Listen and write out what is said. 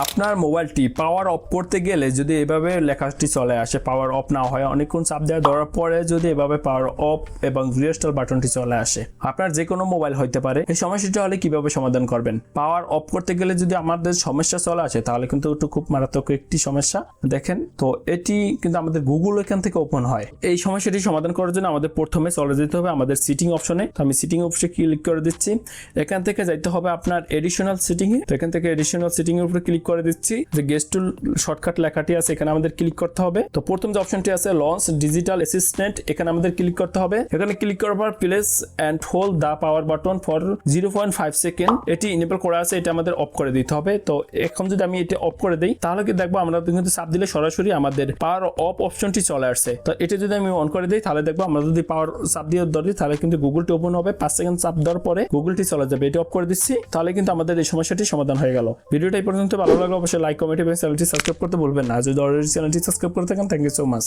আপনার মোবাইলটি power of করতে গেলে যদি এভাবে লেখাটি চলে আসে পাওয়ার অফ না হয়, অনেকক্ষণ চাপ দেওয়া ধরার পরে যদি এভাবে পাওয়ার অফ এবং রিস্টার বাটনটি চলে আসে, আপনার যে কোনো মোবাইল হইতে পারে। এই সমস্যাটা হলে কীভাবে সমাধান করবেন? পাওয়ার অফ করতে গেলে যদি আমাদের সমস্যা চলে আসে, তাহলে কিন্তু একটু খুব মারাত্মক একটি সমস্যা। দেখেন, তো এটি কিন্তু আমাদের গুগল এখান থেকে ওপেন হয়। এই সমস্যাটি সমাধান করার জন্য আমাদের প্রথমে চলে যেতে হবে আমাদের সিটিং অপশনে তো আমি সিটিং অপশনে ক্লিক করে দিচ্ছি। এখান থেকে যাইতে হবে আপনার এডিশনাল সিটিং এ। তো এখান থেকে এডিশনাল সিটিং এর উপরে ক্লিক করে দিচ্ছি যে গেস্ট টুল শর্টকাট লেখাটি আছে, এখানে আমাদের ক্লিক করতে হবে। তো প্রথম যে অপশনটি আছে লঞ্চ ডিজিটাল অ্যাসিস্ট্যান্ট এখানে আমাদের ক্লিক করতে হবে। এখানে ক্লিক করার পর place and hold the power button for zero point five second এটি ইনেবল করা আছে, এটা আমাদের অফ করে দিতে হবে। তো এখন যদি আমি এটা অফ করে দিই, তাহলে কি দেখব, আমরা কিন্তু চাপ দিলে সরাসরি আমাদের পাওয়ার অফ অপশনটি চলে আসছে তো এটা যদি আমি অন করে দিই, তাহলে দেখব, আমরা যদি পাওয়ার চাপ দিয়ে ধরি, তাহলে কিন্তু গুগলটি ওপেন হবে। পাঁচ সেকেন্ড চাপ দেওয়ার পরে গুগলটি চলে যাবে। এটা অফ করে দিচ্ছি, তাহলে কিন্তু আমাদের এই সমস্যাটি সমাধান হয়ে গেল। ভিডিওটা এই পর্যন্ত ভালো লাগলে অবশ্যই লাইক কমেন্ট এবং চ্যানেলটি সাবস্ক্রাইব করতে বলবেন না। যদি অলরেডি চ্যানেলটি সাবস্ক্রাইব করে থাকেন থ্যাংক ইউ সো মাচ